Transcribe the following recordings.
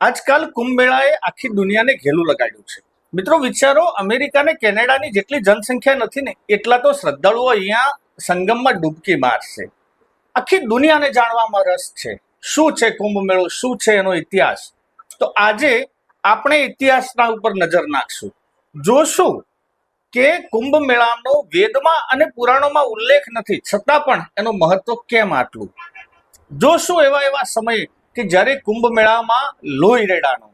આજકાલ કુંભ મેળાએ આખી દુનિયાને ઘેલું લગાડ્યું છે. મિત્રો, વિચારો, અમેરિકા ને કેનેડાની જેટલી જનસંખ્યા નથી ને, એટલા તો શ્રદ્ધાળુઓ અહીંયા સંગમમાં ડૂબકી મારશે. આખી દુનિયાને જાણવામાં રસ છે. શું છે કુંભ મેળો શું છે એનો ઇતિહાસ? તો આજે આપણે ઇતિહાસના ઉપર નજર નાખશું. જોશું કે કુંભ મેળાનો વેદમાં અને પુરાણોમાં ઉલ્લેખ નથી, છતાં પણ એનું મહત્વ કેમ આટલું? જોશું એવા એવા સમયે કે જ્યારે કુંભ મેળામાં લોહી રેડાનો,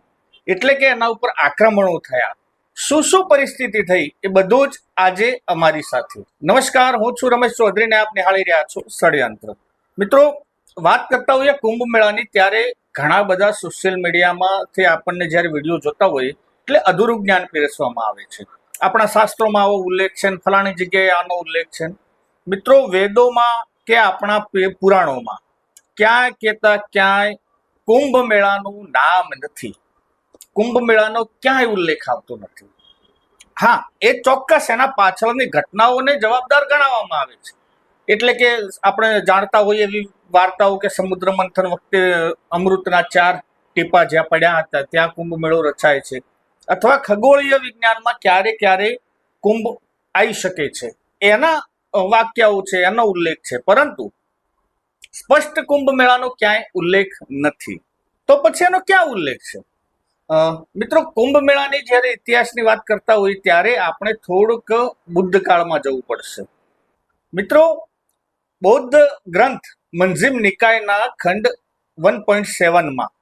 એટલે કે એના ઉપર આક્રમણો થયા. શું શું પરિસ્થિતિ થઈ એ બધું જ આજે અમારી સાથે. નમસ્કાર, હું છું રમેશ ચૌધરીને આપ નિહાળી રહ્યા છો ષડયંત્ર. મિત્રો, વાત કરતા હોઈએ કુંભ મેળાની ત્યારે ઘણા બધા સોશિયલ મીડિયામાંથી આપણને જ્યારે વીડિયો જોતા હોઈએ એટલે અધૂરું જ્ઞાન પીરસવામાં આવે છે. આપણા શાસ્ત્રોમાં આવો ઉલ્લેખ છે ફલાણી જગ્યાએ આનો ઉલ્લેખ છે મિત્રો, વેદોમાં કે આપણા પુરાણોમાં, ક્યાંય કહેતા ક્યાંય કુંભ મેળાનું નામ નથી. કુંભ મેળાનો ક્યાંય ઉલ્લેખ આવતો નથી. હા, એ ચોક્કસ એના પાછળની ઘટનાઓને જવાબદાર ગણાવવામાં આવે છે. એટલે કે આપણે જાણતા હોઈએ એવી વાર્તાઓ કે સમુદ્ર મંથન વખતે અમૃતના ચાર ટીપા જ્યાં પડ્યા હતા, ત્યાં કુંભ મેળો રચાય છે. અથવા ખગોળીય વિજ્ઞાનમાં ક્યારે ક્યારે કુંભ આવી શકે છે. એના વાક્યાઓ છે, એનો ઉલ્લેખ છે. પરંતુ સ્પષ્ટ કુંભ મેળાનો ક્યાંય ઉલ્લેખ નથી. તો પછી એનો ક્યાં ઉલ્લેખ છે? મિત્રો, કુંભ મેળાની જ્યારે ઇતિહાસની વાત કરતા હોય ત્યારે આપણે થોડુંક બુદ્ધ કાળમાં જવું પડશે. મિત્રો, બૌદ્ધ ગ્રંથ મંઝિમ નિકાયના ખંડ વન પોઈન્ટ સેવનમાં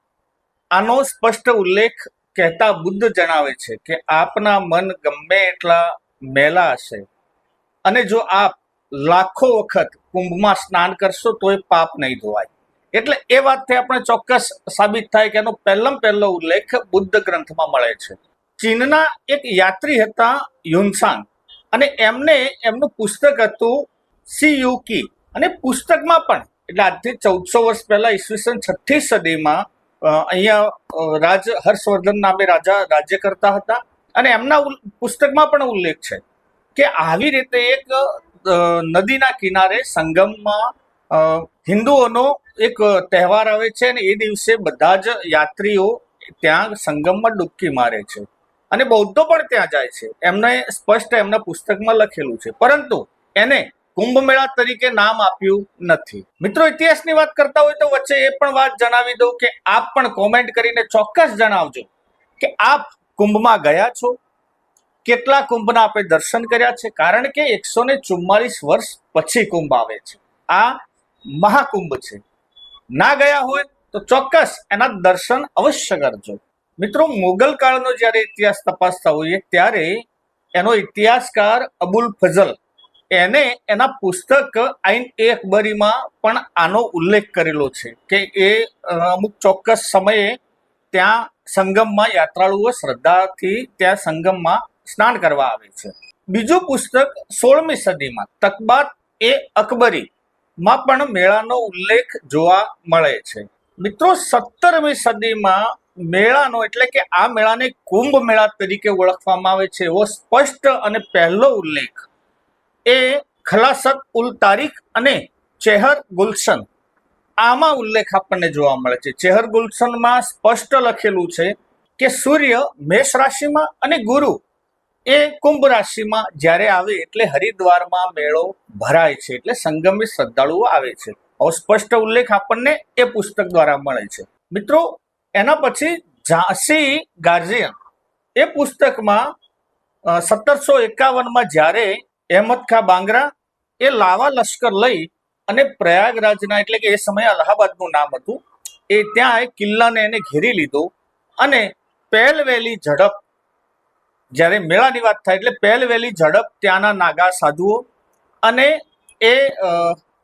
આનો સ્પષ્ટ ઉલ્લેખ કહેતા બુદ્ધ જણાવે છે કે આપના મન ગમે એટલા મેલા હશે. અને જો આપ લાખો વખત કુંભમાં સ્નાન કરશો તો એ પાપ નહીં ધોવાય. એટલે એ વાતથી આપણે ચોક્કસ સાબિત થાય કે એનો પહેલમ પહેલો ઉલ્લેખ બુદ્ધ ગ્રંથમાં મળે છે. ચીનના એક યાત્રી હતા યુનસાંગ અને એમને એમનું પુસ્તક હતું સી યુ કી અને પુસ્તકમાં પણ એટલે આજથી ચૌદસો વર્ષ પહેલા ઈસવીસન છઠ્ઠી સદીમાં અહીંયા રાજ હર્ષવર્ધન નામે રાજા રાજ્ય કરતા હતા અને એમના પુસ્તકમાં પણ ઉલ્લેખ છે કે આવી રીતે એક નદીના કિનારે સંગમમાં હિન્દુઓનો એક તહેવાર આવે છે અને એ દિવસે બધા જ યાત્રીઓ ત્યાં સંગમમાં ડૂબકી મારે છે. અને બૌદ્ધો પણ ત્યાં જાય છે. એમને સ્પષ્ટ એમના પુસ્તકમાં લખેલું છે. પરંતુ એને કુંભ મેળા તરીકે નામ આપ્યું નથી. મિત્રો, ઇતિહાસની વાત કરતા હોય તો વચ્ચે એ પણ વાત જણાવી દઉં કે આપ પણ કોમેન્ટ કરીને ચોક્કસ જણાવજો કે આપ કુંભમાં ગયા છો? કેટલા કુંભના આપણે દર્શન કર્યા છે? કારણ કે એકસો ને ચુમ્માલીસ વર્ષ પછી કુંભ આવે છે. આ મહાકુંભ છે. ના ગયા હોય તો ચોક્કસ એના દર્શન અવશ્ય કરજો. મિત્રો, મુગલ કાળનો જ્યારે ઇતિહાસ તપાસતા હોઈએ ત્યારે એનો ઇતિહાસકાર અબુલ ફઝલ એને એના પુસ્તક આઈન એ અકબરીમાં પણ આનો ઉલ્લેખ કરેલો છે કે એ અમુક ચોક્કસ સમયે ત્યાં સંગમમાં યાત્રાળુઓ શ્રદ્ધાથી ત્યાં સંગમમાં સ્નાન કરવા આવે છે. બીજું પુસ્તક સોળમી સદીમાં, તકબાત એ અકબરી માં પણ મેળાનો ઉલ્લેખ જોવા મળે છે. મિત્રો, સત્તરમી સદીમાં મેળાનો, એટલે કે આ મેળાને કુંભ મેળા તરીકે ઓળખવામાં આવે છે. એવો સ્પષ્ટ અને પહેલો ઉલ્લેખ એ ખલાસત ઉલ તારીખ અને ચેહર ગુલશન. આમાં ઉલ્લેખ આપણને જોવા મળે છે. ચેહર ગુલશનમાં સ્પષ્ટ લખેલું છે કે સૂર્ય મેષ રાશિમાં અને ગુરુ એ કુંભ રાશિમાં જ્યારે આવે એટલે હરિદ્વારમાં મેળો ભરાય છે, એટલે સંગમી શ્રદ્ધાળુઓ આવે છે. આવો સ્પષ્ટ ઉલ્લેખ આપણને એ પુસ્તક દ્વારા મળે છે. મિત્રો, એના પછી ઝાંસી ગાર્જિયન. એ પુસ્તકમાં સત્તરસો એકાવનમાં જ્યારે અહેમદ ખા બાંગરા એ લાવા લશ્કર લઈ અને પ્રયાગરાજના, એટલે કે એ સમયે અલ્હાબાદનું નામ હતું, એ ત્યાં એ કિલ્લાને એને ઘેરી લીધો અને પહેલવેલી ઝડપ જ્યારે મેળાની વાત થાય એટલે પહેલવેલી, ઝડપ, ત્યાંના નાગા, સાધુઓ અને એ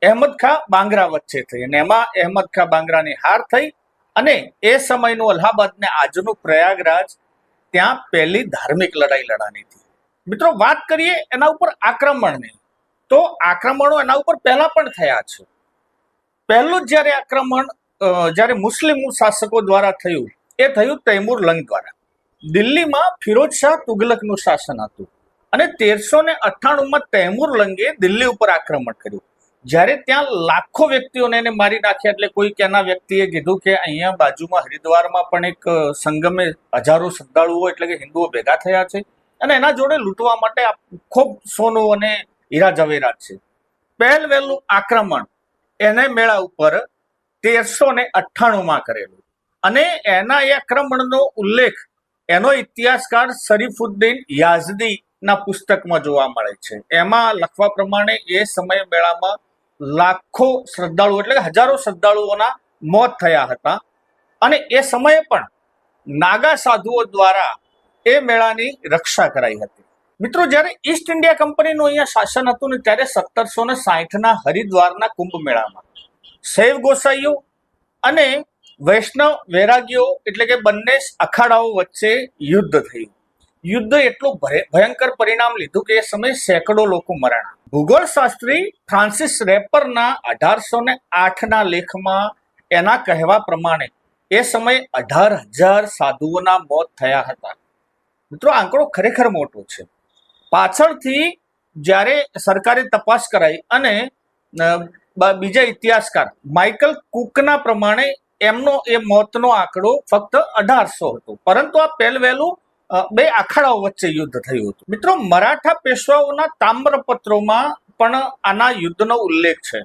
અહેમદ ખા બાંગરા વચ્ચે થઈ અને એમાં અહેમદ ખા બાંગરાની હાર થઈ અને એ સમયનું અલ્હાબાદ ને આજનું પ્રયાગરાજ ત્યાં પહેલી ધાર્મિક લડાઈ લડાની હતી. મિત્રો, વાત કરીએ એના ઉપર આક્રમણની. તો આક્રમણો એના ઉપર પહેલા પણ થયા છે. પહેલું જ્યારે આક્રમણ જ્યારે મુસ્લિમ શાસકો દ્વારા થયું, એ થયું તૈમુર લંગ દ્વારા. દિલ્હીમાં ફિરોજ શાહ તુગલકનું શાસન હતું અને તેરસો ને અઠ્ઠાણુંમાં તૈમુર લંગે દિલ્હી ઉપર આક્રમણ કર્યું. જ્યારે ત્યાં લાખો વ્યક્તિઓને એને મારી નાખ્યા એટલે કોઈ ત્યાંના વ્યક્તિએ કીધું કે અહીંયા બાજુમાં હરિદ્વારમાં પણ એક સંગમે હજારો શ્રદ્ધાળુઓ એટલે કે હિન્દુઓ ભેગા થયા છે અને એના જોડે લૂંટવા માટે ખૂબ સોનું અને હીરા જવેરાત છે. પહેલ વહેલું આક્રમણ એને મેળા ઉપર તેરસો ને અઠ્ઠાણુંમાં કરેલું. અને એના એ આક્રમણનો ઉલ્લેખ એનો ઇતિહાસકાર શરીફુદ્દીન યાઝદી ના પુસ્તકમાં જોવા મળે છે. એમાં લખવા પ્રમાણે એ સમય મેળામાં લાખો શ્રદ્ધાળુઓ એટલે હજારો શ્રદ્ધાળુઓના મોત થયા હતા. અને એ સમયે પણ નાગા સાધુઓ દ્વારા એ મેળાની રક્ષા કરાઈ હતી. મિત્રો, જ્યારે ઈસ્ટ ઇન્ડિયા કંપનીનું અહીંયા શાસન હતું ને ત્યારે સત્તરસો ને સાહીઠના હરિદ્વારના કુંભ મેળામાં શૈવ ગોસાઈઓ અને વૈષ્ણવ વૈરાગીઓ એટલે કે બંને અખાડાઓ વચ્ચે યુદ્ધ થયું. યુદ્ધ એટલું ભય- ભયંકર પરિણામ લીધું કે એ સમયે સેંકડો લોકો મરાણા ભૂગોળ શાસ્ત્રી ફ્રાન્સિસ રેપરના અઢારસો ને આઠના લેખમાં એના કહેવા પ્રમાણે એ સમયે અઢાર હજાર સાધુઓના મોત થયા હતા. મિત્રો, આંકડો ખરેખર મોટો છે. પાછળથી જ્યારે સરકારે તપાસ કરાઈ અને બીજા ઇતિહાસકાર, માઇકલ કુકના પ્રમાણે એમનો એ મોતનો આંકડો ફક્ત અઢારસો હતો. પરંતુ આ પહેલ વહેલું બે આખાડાઓ વચ્ચે યુદ્ધ થયું હતું. મિત્રો, મરાઠા પેશવાઓના તામ્રપત્રોમાં પણ આના યુદ્ધનો ઉલ્લેખ છે.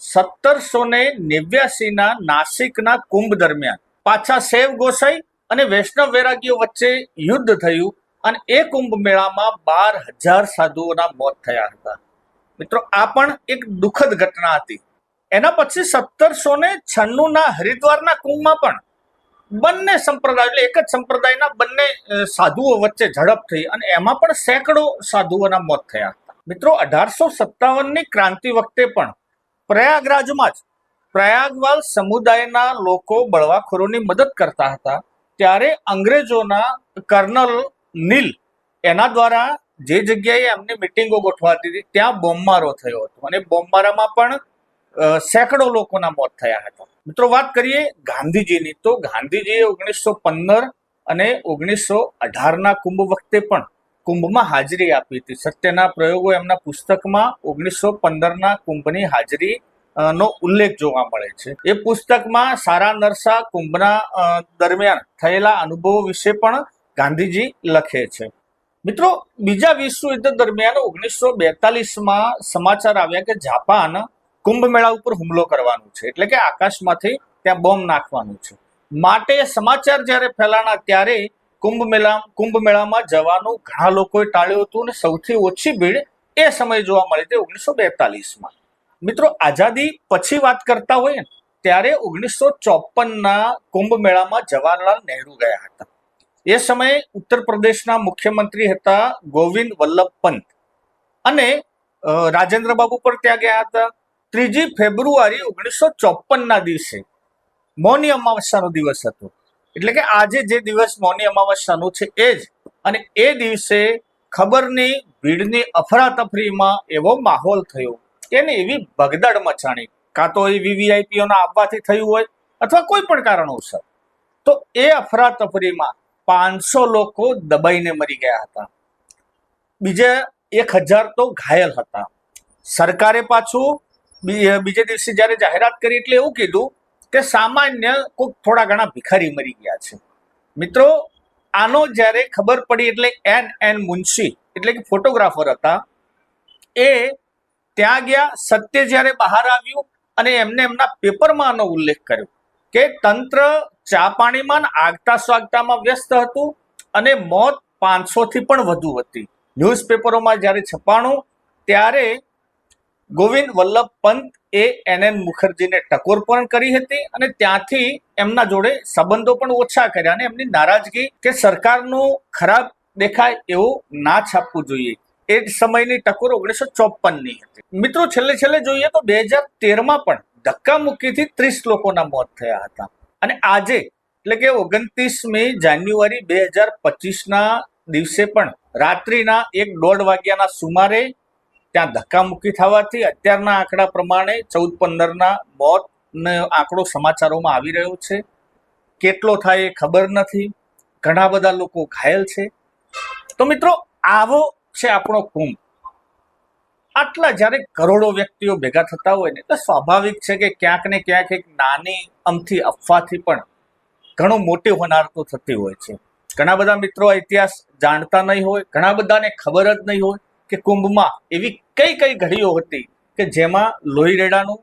સત્તરસો ને નેવ્યાસીના નાસિકના કુંભ દરમિયાન પાછા સેવ ગોસાઈ અને વૈષ્ણવ વૈરાગીઓ વચ્ચે યુદ્ધ થયું અને એ કુંભ મેળામાં બાર હજાર સાધુઓના મોત થયા હતા. મિત્રો, આ પણ એક દુઃખદ ઘટના હતી. એના પછી સત્તરસો ને છન્નું હરિદ્વારના કુંભમાં પણ બંને સંપ્રદાય, એટલે એક જ સંપ્રદાયના બંને સાધુઓ વચ્ચે ઝડપ થઈ અને એમાં પણ સેંકડો સાધુઓના મોત થયા હતા. મિત્રો, અઢારસો સત્તાવનની ક્રાંતિ વખતે પણ પ્રયાગરાજમાં જ પ્રયાગવાલ સમુદાયના લોકો બળવાખોરોની મદદ કરતા હતા. ત્યારે અંગ્રેજોના કર્નલ નીલ એના દ્વારા જે જગ્યાએ એમની મિટિંગો ગોઠવાતી હતી, ત્યાં બોમ્બમારો થયો હતો. અને બોમ્બમારામાં પણ સેંકડો લોકોના મોત થયા હતા. મિત્રો, વાત કરીએ ગાંધીજીની, તો ગાંધીજીએ ઓગણીસો પંદર અને ઓગણીસો અઢારના કુંભ વખતે પણ કુંભમાં હાજરી આપી હતી. સત્યના પ્રયોગો એમના પુસ્તકમાં ઓગણીસો પંદરના કુંભની હાજરી નો ઉલ્લેખ જોવા મળે છે. એ પુસ્તકમાં સારા નરસા કુંભના દરમિયાન થયેલા અનુભવો વિશે પણ ગાંધીજી લખે છે. મિત્રો, બીજા વિશ્વયુદ્ધ દરમિયાન ઓગણીસો બેતાલીસમાં સમાચાર આવ્યા કે જાપાન કુંભ મેળા ઉપર હુમલો કરવાનું છે. એટલે કે આકાશમાંથી ત્યાં બોમ્બ નાખવાનું છે. માટે સમાચાર જ્યારે ફેલાણા ત્યારે કુંભ મેળા કુંભ મેળામાં જવાનું ઘણા લોકોએ ટાળ્યું હતું અને સૌથી ઓછી ભીડ એ સમયે જોવા મળી હતી ઓગણીસો બેતાલીસમાં. મિત્રો, આઝાદી પછી વાત કરતા હોઈએ ને, ત્યારે ઓગણીસો ચોપનના કુંભ મેળામાં જવાહરલાલ નહેરુ ગયા હતા. એ સમયે ઉત્તર પ્રદેશના મુખ્યમંત્રી હતા ગોવિંદ વલ્લભ પંત. અને રાજેન્દ્ર બાબુ પણ ત્યાં ગયા હતા. ત્રીજી ફેબ્રુઆરી ઓગણીસો ચોપનના દિવસે. મૌની અમાવસ્યાનો દિવસ હતો. એટલે કે આજે જે દિવસ મૌની અમાવસ્યાનો છે એ જ. અને એ દિવસે ખબરની, ભીડની અફરાતફરીમાં એવો માહોલ થયો. એને એવી ભગદડ મચાણી. કાં તો એ વીવીઆઈપીઓના આવવાથી થયું હોય અથવા કોઈ પણ કારણોસર. તો એ અફરાતફરીમાં પાંચસો લોકો દબાઈને મરી ગયા હતા. બીજા એક હજાર તો ઘાયલ હતા. સરકારે પાછું બીજે દિવસે જ્યારે જાહેરાત કરી એટલે એવું કીધું કે સામાન્ય કોઈક થોડા ઘણા ભિખારી મરી ગયા છે. મિત્રો, આનો જ્યારે ખબર પડી એટલે એન એન મુનશી, એટલે કે ફોટોગ્રાફર હતા, એ ત્યાં ગયા, સત્ય જ્યારે બહાર આવ્યું અને એમને એમના પેપરમાં આનો ઉલ્લેખ કર્યો કે તંત્ર ચા પાણીમાં આગતા સ્વાગતામાં વ્યસ્ત હતું અને મોત પાંચસો થી પણ વધુ હતી. ન્યૂઝપેપરોમાં જ્યારે છપાણું, ત્યારે ગોવિંદ વલ્લભ પંત એ એન એન મુખર્જીને ટકોર પણ કરી હતી અને ત્યાંથી એમના જોડે સંબંધો પણ ઓછા કર્યા અને એમની નારાજગી કે સરકારનું ખરાબ દેખાય એવું ના છાપવું જોઈએ. એ જ સમયની ટકોર ઓગણીસો ચોપનની હતી. મિત્રો, છેલ્લે છેલ્લે જોઈએ તો બે હજાર તેરમાં પણ ધક્કામુક્કીથી ત્રીસ લોકોના મોત થયા હતા. અને આજે, એટલે કે ઓગણત્રીસમી જાન્યુઆરી બે હજાર પચીસના દિવસે પણ રાત્રિના એક દોઢ વાગ્યાના સુમારે ત્યાં ધક્કામુક્કી થવાથી અત્યારના આંકડા પ્રમાણે ચૌદ પંદરના મોતનો આંકડો સમાચારોમાં આવી રહ્યો છે. કેટલો થાય એ ખબર નથી. ઘણા બધા લોકો ઘાયલ છે. તો મિત્રો, આવો છે આપણો કુંભ. આટલા જ્યારે કરોડો વ્યક્તિઓ ભેગા થતા હોય ને, તો સ્વાભાવિક છે કે ક્યાંક ને ક્યાંક એક નાની અમથી અફવાથી પણ ઘણું મોટી હોનાર તો થતી હોય છે. ઘણા બધા મિત્રો ઇતિહાસ જાણતા નહીં હોય, ઘણા બધાને ખબર જ નહીં હોય. કે કુંભમાં એવી કઈ કઈ ઘડીઓ હતી કે જેમાં લોહી રેડાનું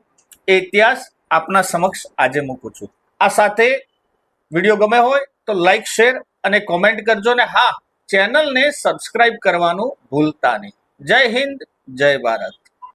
ઇતિહાસ આપના સમક્ષ આજે મૂકું છું. આ સાથે વીડિયો ગમે હોય તો લાઈક શેર અને કોમેન્ટ કરજો ને હા ચેનલને સબસ્ક્રાઇબ કરવાનું ભૂલતા નહીં. જય હિન્દ, જય ભારત.